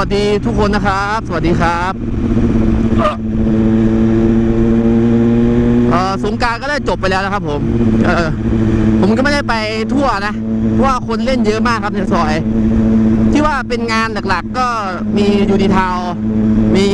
วัสดีทุกคนนะครับ สวัสดีครับเอ่อสงการก็ได้จบไปแล้วนะครับผม เออ ผมก็ไม่ได้ไปทั่วนะเพราะว่าคนเล่นเยอะมากครับในซอย ที่ว่าเป็นงานหลักๆ ก็มียูดีทาวมี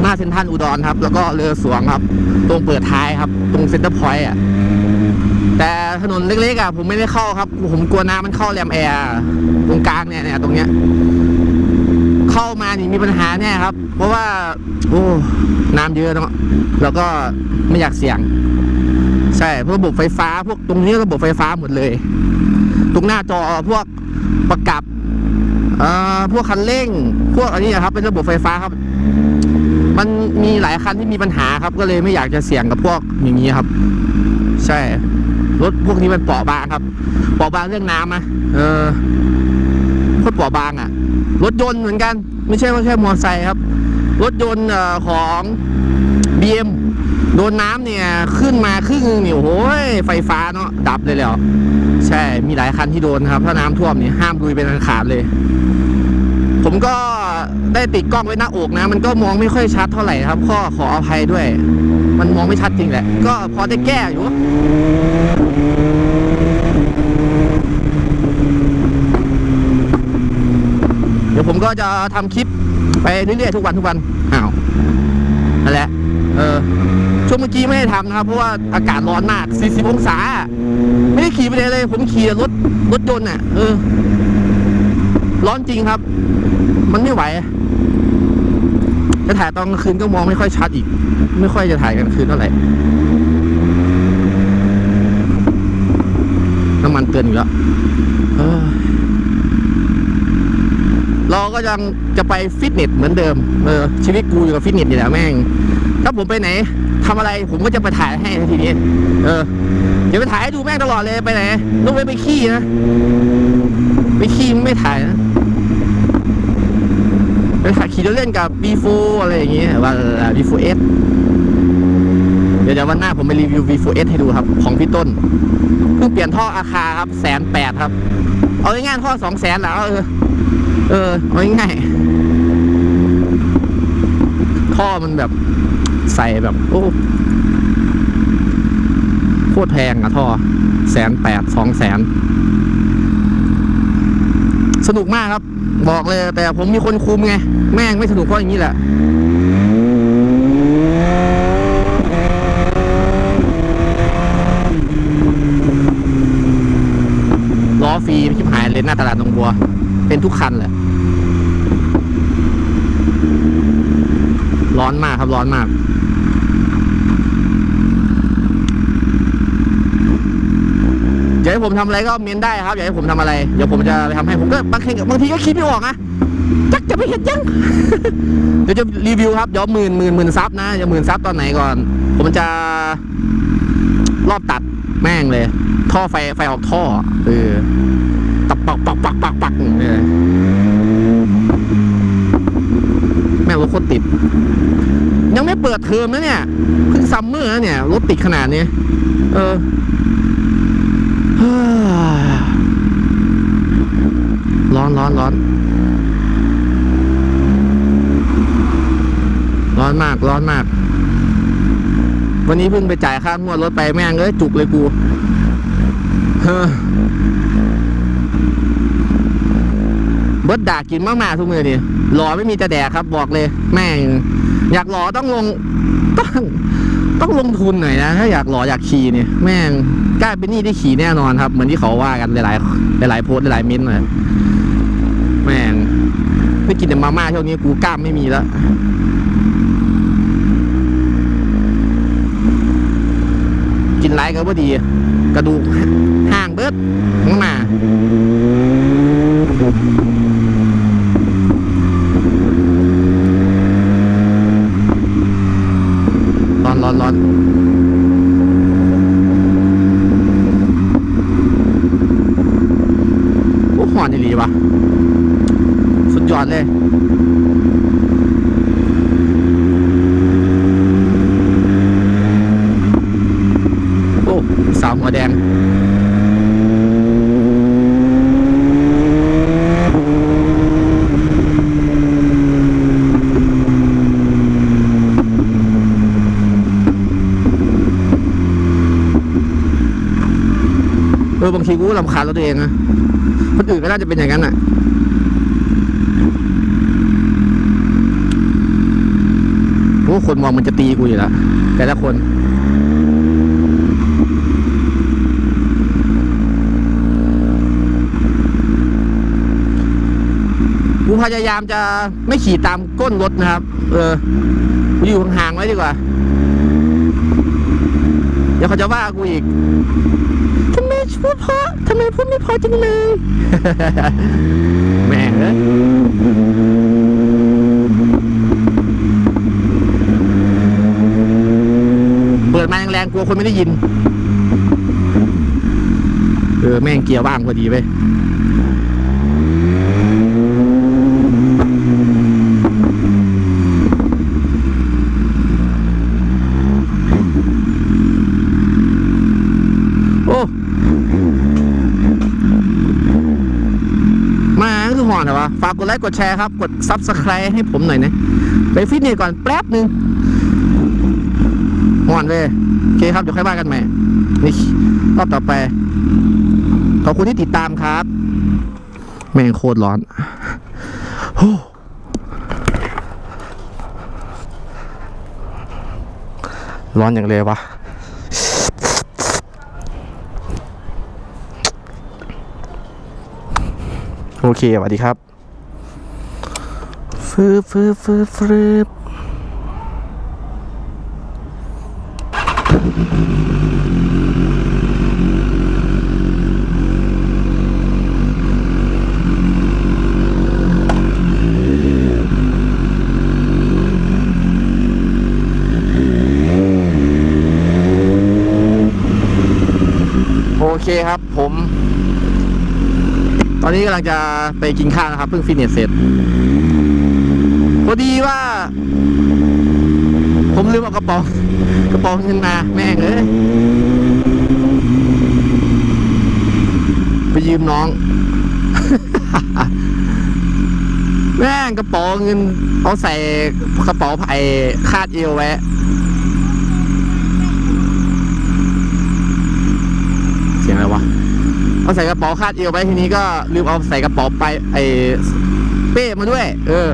หน้าเซ็นทรัลอุดรครับ แล้วก็เรือสวงครับ ตรงเปิดท้ายครับ ตรงเซ็นเตอร์พอยต์อะ แต่ถนนเล็กๆอะผมไม่ได้เข้าครับ ผมกลัวน้ำมันเข้าแรมแอร์ตรงกลางเนี่ยเนี่ยตรงเนี้ย นี่มีปัญหาแน่ครับ เพราะว่า โอ้น้ำเยอะเนาะแล้วก็ไม่อยากเสี่ยง ใช่เพราะระบบไฟฟ้าพวกตรงนี้ระบบไฟฟ้าหมดเลย ตรงหน้าจอพวกประกับเอ่อพวกคันเร่ง พวกอันนี้ครับ เป็นระบบไฟฟ้าครับ มันมีหลายคันที่มีปัญหาครับ ก็เลยไม่อยากจะเสี่ยงกับพวกอย่างนี้ครับ ใช่รถพวกนี้มันเปราะบางครับ เปราะบางเรื่องน้ำนะเออโคตรเปราะบางอะ รถยนต์เหมือนกัน ไม่ใช่ว่าแค่มอเตอร์ไซค์ครับ รถยนต์เอ่อของ BM โดนน้ำเนี่ยขึ้นมาครึ่งนึงนี่โอ้โหยไฟฟ้าเนาะดับเลยแล้ว ใช่มีหลายคันที่โดนครับ ถ้าน้ำท่วมนี่ห้ามลุยเป็นอันขาดเลย ผมก็ได้ติดกล้องไว้หน้าอกนะ มันก็มองไม่ค่อยชัดเท่าไหร่ครับข้อขออภัยด้วย มันมองไม่ชัดจริงแหละ ก็พอได้แก้อยู่ ดี๋ยวผมก็จะทำคลิปไปเรื่อยๆทุกวันทุกวันอ้าวนั่นแหละ เออช่วงเมื่อกี้ไม่ได้ทำนะครับ เพราะว่าอากาศร้อนมาก 40 องศา ไม่ได้ขี่ไปไหนเลย ผมขี่รถรถยนต์อะ เออ ร้อนจริงครับ มันไม่ไหว จะถ่ายตอนกลางคืนก็มองไม่ค่อยชัดอีก ไม่ค่อยจะถ่ายกลางคืนเท่าไหร่ น้ำมันเตือนอยู่แล้วเออ เรา ก็ยังจะไปฟิตเนสเหมือนเดิมเออชีวิตกูอยู่กับฟิตเนสนี่แหละแม่ง ถ้าผมไปไหนทำอะไรผมก็จะไปถ่ายให้ทีนี้ เออเดี๋ยวไปถ่ายให้ดูแม่งตลอดเลยไปไหนต้องไปไปขี้นะไปขี้ไม่ถ่ายนะไปถ่ายขี่เล่นกับ B4 อะไรอย่างเงี้ยว่า B4S เดี๋ยวเดี๋ยววันหน้าผมไปรีวิว V4S ให้ดูครับ ของพี่ต้น เพิ่งเปลี่ยนท่ออาคาครับแสนแปดครับ เอาง่ายๆท่อสองแสนแล้วเออ เออเอาง่ายท่อมันแบบใส่แบบ โอ้โคตรแพงอะท่อแสนแปดสองแสนสนุกมากครับ บอกเลย แต่ผมมีคนคุมไง แม่งไม่สนุกเพราะอย่างนี้แหละล้อฟรีชิบหายเลยหน้าตลาดนงบัว เป็นทุกคันแหละ ร้อนมากครับร้อนมากอยากให้ผมทำอะไรก็เมนได้ครับอยากให้ผมทำอะไรเดี๋ยวผมจะไปทำให้ผมก็บางทีบางทีก็คิดไม่ออกนะจักจะไปเห็นยังเดี๋ยวจะรีวิวครับเดี๋ยวหมื่นหมื่นหมื่นซับนะจะหมื่นซับตอนไหนก่อน ผมจะรอบตัดแม่งเลย ท่อไฟไฟออกท่อเออตับปักปักปักปักปักเออแม่ง รถโคตรติด ยังไม่เปิดเทอมนะเนี่ยเพิ่งซัมเมอร์นะเนี่ย รถติดขนาดนี้เออร้อนร้อนร้อนร้อนมากร้อนมาก วันนี้เพิ่งไปจ่ายค่างวดรถไปแม่งเอ้ยจุกเลยกูเฮ้อเบิร์ดด่ากินมากๆทุกมือดิหล่อไม่มีจะแดกครับบอกเลย แม่งอยากหล่อต้องลงต้องต้องลงทุนหน่อยนะถ้าอยากหล่ออยากขี่เนี่ยแม่งกล้าเป็นนี่ได้ขี่แน่นอนครับเหมือนที่เขาว่ากันหลายๆหลายๆโพสหลายๆเม้นต์เลยแม่งไม่กินแต่มาม่าช่วงนี้กูกล้ามไม่มีแล้วกินไรก็พอดี กระดูกห่างเบิดข้า งหน้าร้อนร้อนหอนอีหลีวะสุดยอดเลย โอ้สาวหัวแดง กูก็รำคาญรถตัวเองนะคนอื่นก็น่าจะเป็นอย่างนั้นอะโอ้คนมองมันจะตีกูอยู่แล้วแต่ละคนกูพยายามจะไม่ขี่ตามก้นรถนะครับ เออกูอยู่ห่างๆไว้ดีกว่า เดี๋ยวเขาจะว่ากูอีก พูดเพราะทำไมพูดไม่เพอจังเลย แม่งเอ้ยเปิดมาแรงๆกลัวคนไม่ได้ยิน เออ แม่งเกียร์ว่างพอดีไปโอ้ มาคือหอนเหรอวะ ฝากกดไลค์กดแชร์ครับ กด Subscribe ให้ผมหน่อยนะ ไปฟิตเนสก่อนแป๊บหนึ่งหอนเลยโอเคครับ เดี๋ยวค่อยว่ากันใหม่ นี่รอบต่อไป ขอบคุณที่ติดตามครับ แม่งโคตรร้อนโอ้ร้อนอย่างเลยวะโอเคสวัสดีครับ ฟืบฟืบฟืบฟืบโอเคครับผม ตอนนี้กำลังจะไปกินข้าวนะครับ เพิ่งฟิตเนสเสร็จ ว่า ผมลืมเอากระเป๋ากระเป๋าเงินมาแม่งเอ้ยไปยืมน้อง แม่งกระเป๋าเงินเอาใส่กระเป๋าไผ่คาดเอวไว้เสียงอะไรวะเอาใส่กระเป๋าคาดเอวไว้ทีนี้ก็ลืมเอาใส่กระเป๋าไปไอ้เป้มาด้วย เออ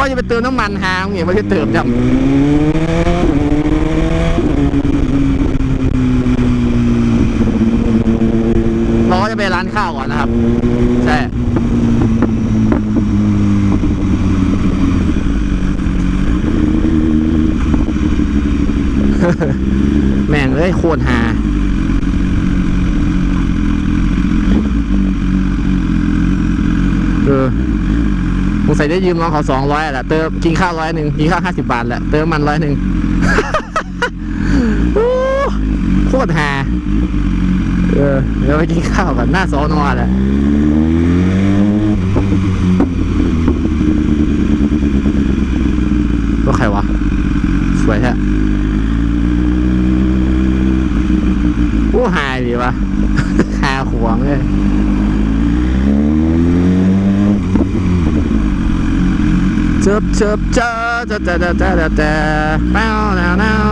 ว่าจะไปเติมน้ำมันหางเนี่ยไม่ได้เติมจำเราก็จะไปร้านข้าวก่อนนะครับ ใช่แม่งเอ้ยโคตรหา เออ สงสัยได้ยืมน้องเขาสองร้อยแหละเติมกินข้าวร้อยหนึ่งกินข้าวห้าสิบบาทแหละเติมมันร้อยหนึ่งโคตรหาเออเดี๋ยวไปกินข้าวกันหน้าสอนอแหละก็ใครวะ สวยแท้โอ้หายดีวะหาขวงเลย เจิบเจิบเจอเจอเจอเจอเจอเจอเจอแป้วแนวแนว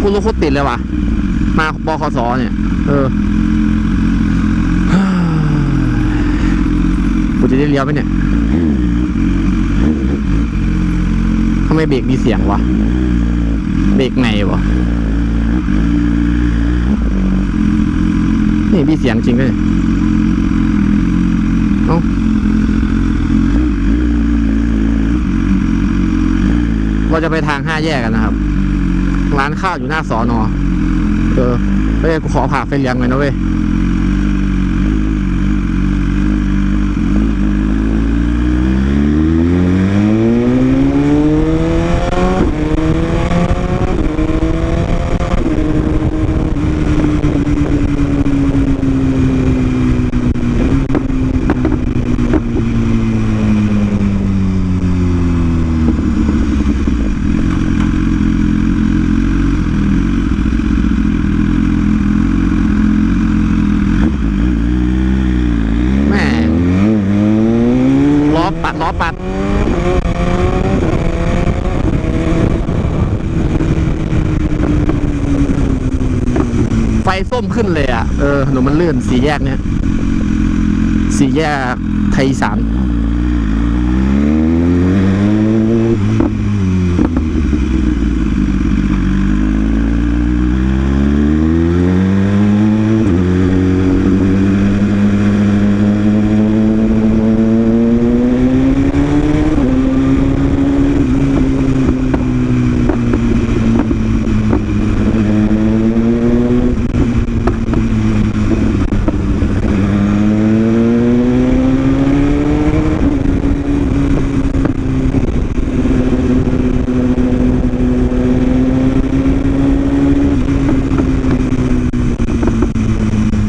กูรู้โคตรติดเลยว่ะ มาบคสเนี่ย เออกูจะได้เลี้ยวไหมเนี่ยทำไมเบรกมีเสียงวะ เบรกไหนวะ นี่มีเสียงจริงเลยเอ้าเราจะไปทางห้าแยกกันนะครับ ร้านข้าวอยู่หน้าสอนอเออเฮ้ยกูขอผ่าไฟเลี้ยงหน่อยนะเว้ย ถนนมันลื่นสี่แยกเนี่ยสี่แยกไทยสาม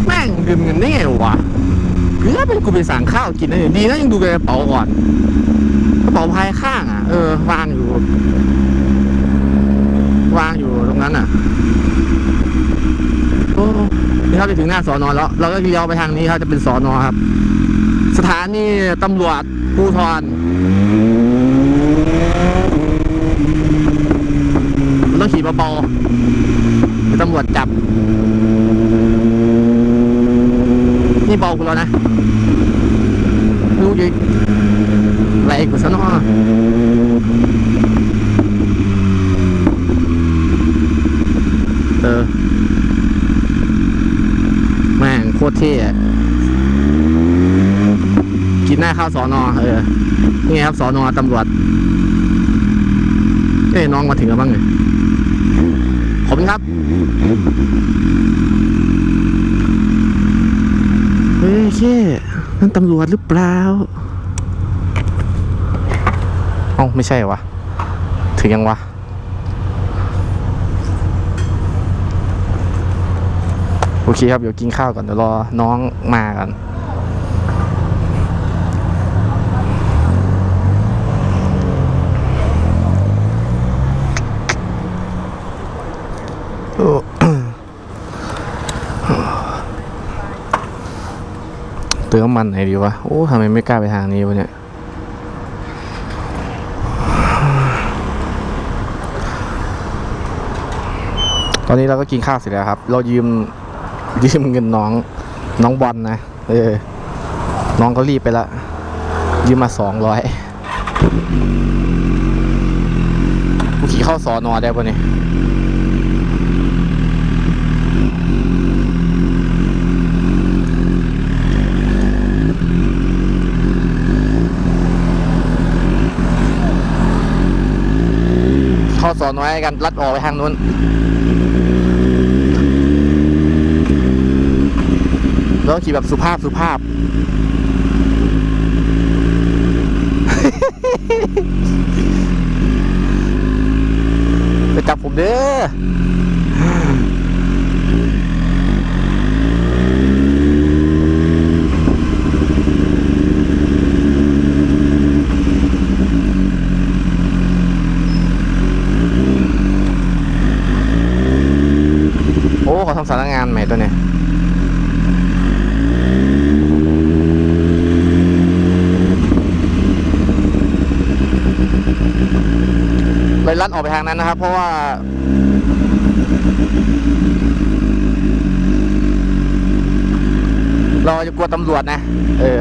แม่งลืมเงินได้ไงวะเกือบเป็นกูไปสั่งข้าว กินนะเนี่ยดีนะยังดูกระเป๋าก่อนกระเป๋าพายข้างอะ เออวางอยู่ วางอยู่ตรงนั้นอะโอ้นี่ครับจะถึงหน้าสอนอแล้ว เราก็เลี้ยวไปทางนี้ครับจะเป็นสอนอครับ สถานีตำรวจภูธรมันต้องขี่เบาๆตำรวจจับ นี่เบากูแล้วนะ ลูกยิงแรกูซะนอยเออแม่งโคตรเท่กินหน้าข้าวสอนอเออ นี่ไงครับสอนอตำรวจเอ้ยน้องมาถึงแล้วบ้างเนี่ยขอบคุณครับ เฮ้ยแค่ นั่นตำรวจหรือเปล่าเอ้าไม่ใช่วะ ถึงยังวะ โอเคครับ เดี๋ยวกินข้าวก่อน เดี๋ยวรอน้องมากัน ติมน้ำมันไหนดีวะ โอ้ทำไมไม่กล้าไปทางนี้วะเนี่ย ตอนนี้เราก็กินข้าวเสร็จแล้วครับ เรายืมยืมเงินน้องน้องบอลนะเออ น้องเขารีบไปละ ยืมมาสองร้อยกูขี่เข้าสอนอได้ปะเนี่ย เข้าสอนไว้กันลัดออกไปทางนู้นแล้วขี่แบบสุภาพสุภาพ ไปจับผมเด้อเขาทำสำนักงานใหม่ตัวเนี้ย เลยลัดออกไปทางนั้นนะครับ เพราะว่า เราจะกลัวตำรวจนะ เออ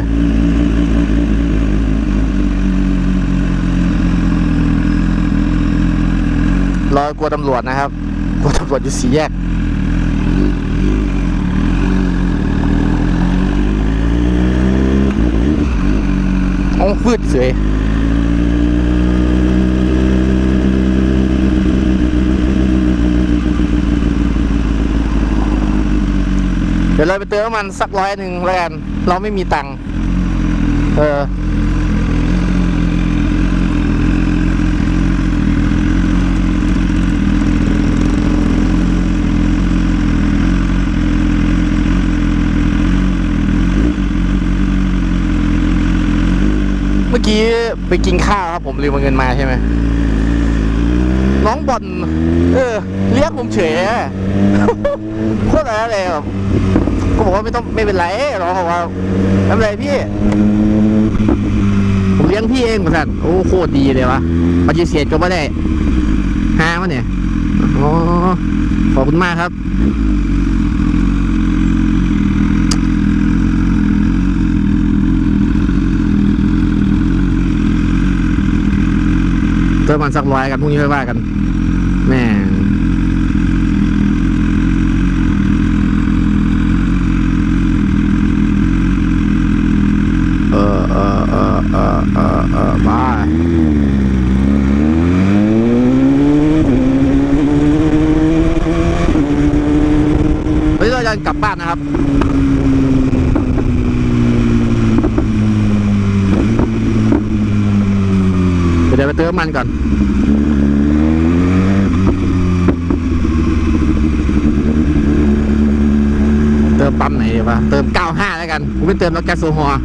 เรากลัวตำรวจนะครับ กลัวตำรวจอยู่สี่แยกอ้ฟืดเสย ดี๋ยวเราไปเติมน้ำมันสักร้อยหนึ่งแล้วกันเราไม่มีตังค์เออเมื่อกี้ไปกินข้าวครับผมลืมเอาเงินมาใช่ไหมน้องบอลเออ เรียกผมเฉยโคตรอะไรเลยแบบ ก็บอกว่าไม่ต้องไม่เป็นไรหรอเขาว่าทำไรพี่ ผมเลี้ยงพี่เองเหมือนกันโอ้โคตรดีเลยวะปฏิเสธก็ไม่ได้ห้ามะเนี่ยอ๋อขอบคุณมากครับเติมมันสักร้อยกันพรุ่งนี้ไม่ว่ากันแม่ นะครับเดี๋ยวไปเติมมันก่อนเติมปั๊มไหนวะเติม 95 แล้วกันผมไม่เติมแล้วแก๊สโซฮอล์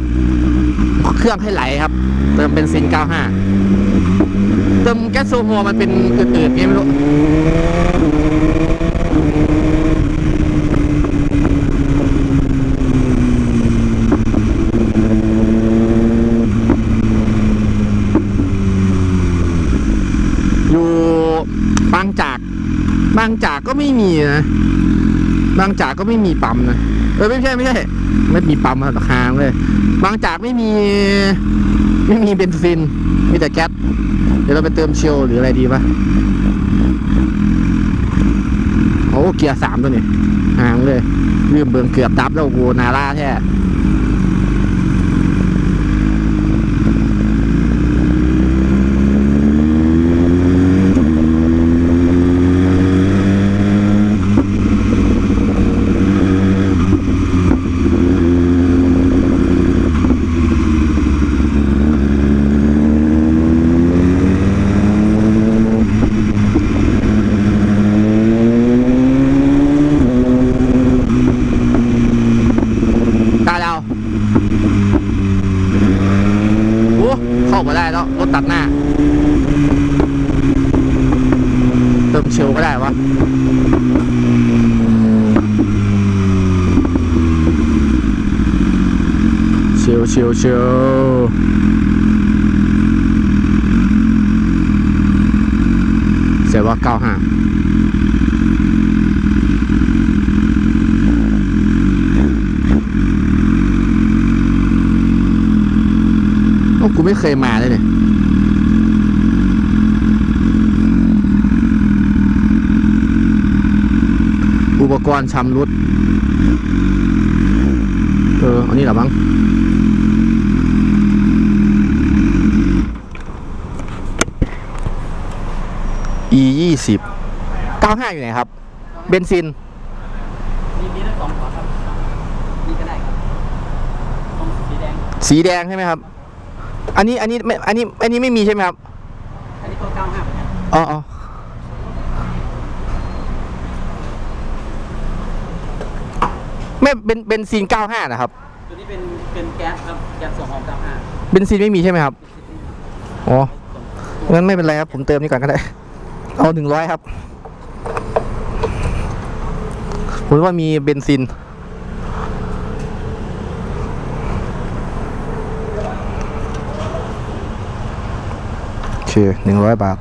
เครื่องให้ไหลครับ เติมเป็นซิน 95 เติมแก๊สโซฮอล์มันเป็นอืดๆไงไม่รู้ อยู่บางจาก บางจากก็ ไม่มีนะ บางจากก็ไม่มีปั๊มนะ เออไม่ใช่ไม่ใช่ ไม่มีปั๊มอะค้างเลย บางจากไม่มี ไม่มีเบนซิน มีแต่แก๊ส เดี๋ยวเราไปเติมเชลหรืออะไรดีปะโอ้เกียร์สามตัวนี้ห่างเลยลืมเบิ่งเกือบดับแล้วโอ้โหนาร่าแท้ ตาเราโอ้เข้ามาได้แล้ว รถตัดหน้า เติมเชลก็ได้วะเชลเชลเชลเสียว่าเก้าห้าโอ้กูไม่เคยมาเลยเนี่ย อุปกรณ์ชำรุด เออ อันนี้เหรอมั้ง e ยี่สิบเก้าห้าอยู่ไหนครับ เบนซิน มีมีทั้งสองขอครับนี่ก็ได้ครับต้องสีแดง สีแดงใช่ไหมครับ อันนี้ อันนี้ไม่ อันนี้ อันนี้ไม่มีใช่ไหมครับ อันนี้ก็เก้าห้าเหมือนกันอ๋ออ๋อ ไม่เป็นเบนซิน95 นะครับ ตัวนี้เป็นเป็นแก๊สครับแก๊สส่งออกเก้าห้าเบนซินไม่มีใช่ไหมครับ อ๋อ งั้นไม่เป็นไรครับ ผมเติมนี่ก่อนก็ได้ เอาหนึ่งร้อยครับ ผมว่ามีเบนซิน โอเคหนึ่งร้อยบาท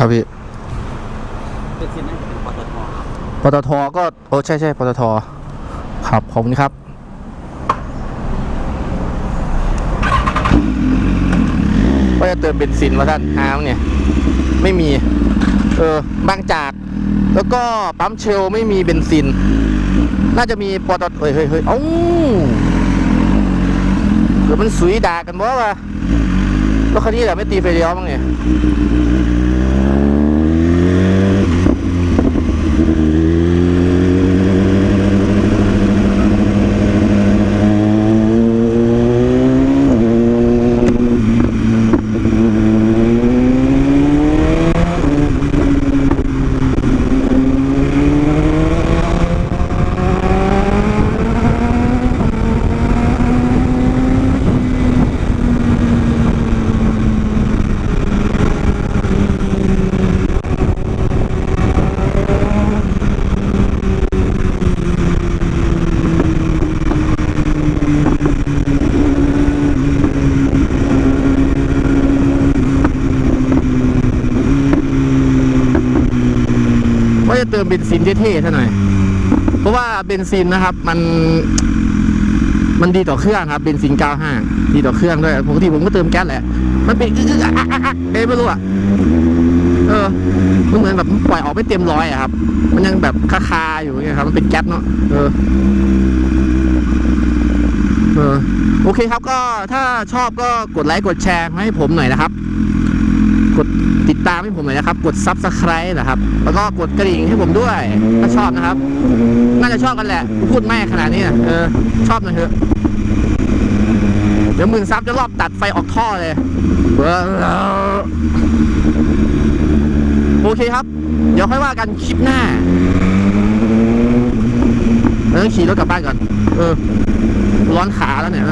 ครับพี่ เป็นสินนั่นจะเป็นปตทครับ ป ตทก็โอ้ใช่ใช่ปตทครับขอบคุณครับว่าจะเติมเบนซินมาท่านอ้าวเนี่ย ไม่มี เออบางจาก แล้วก็ปั๊มเชลไม่มีเบนซิน น่าจะมีปตทเฮ้ยเฮ้ยเฮ้ยเอ้าเดี๋ยวมันสุยด่ากันบ่วะรถคันนี้แหละไม่ตีไฟเลี้ยวมั้งเนี่ย เบนซินเท่ๆซะหน่อย เพราะว่าเบนซินนะครับ มัน มันดีต่อเครื่องครับเบนซิน 95 ดีต่อเครื่องด้วยปกติผมก็เติมแก๊สแหละ มันเป็นเอ้ยไม่รู้อะเออมันเหมือนแบบปล่อยออกไม่เต็มร้อยอะครับ มันยังแบบคาๆอยู่เนี่ยครับ มันเป็นแก๊สเนาะเออเออโอเคครับก็ถ้าชอบก็กดไลค์กดแชร์มาให้ผมหน่อยนะครับ กดติดตามให้ผมหน่อยนะครับ กด Subscribe นะครับ แล้วก็กดกระดิ่งให้ผมด้วย ถ้าชอบนะครับ น่าจะชอบกันแหละ พูดไม่ขนาดนี้นะเออ ชอบหน่อยเถอะ เดี๋ยวหมื่นซับจะรอบตัดไฟออกท่อเลยเว้อโอเคครับ เดี๋ยวค่อยว่ากันคลิปหน้าเราต้องขี่รถกลับบ้านก่อน เออ ร้อนขาแล้วเนี่ย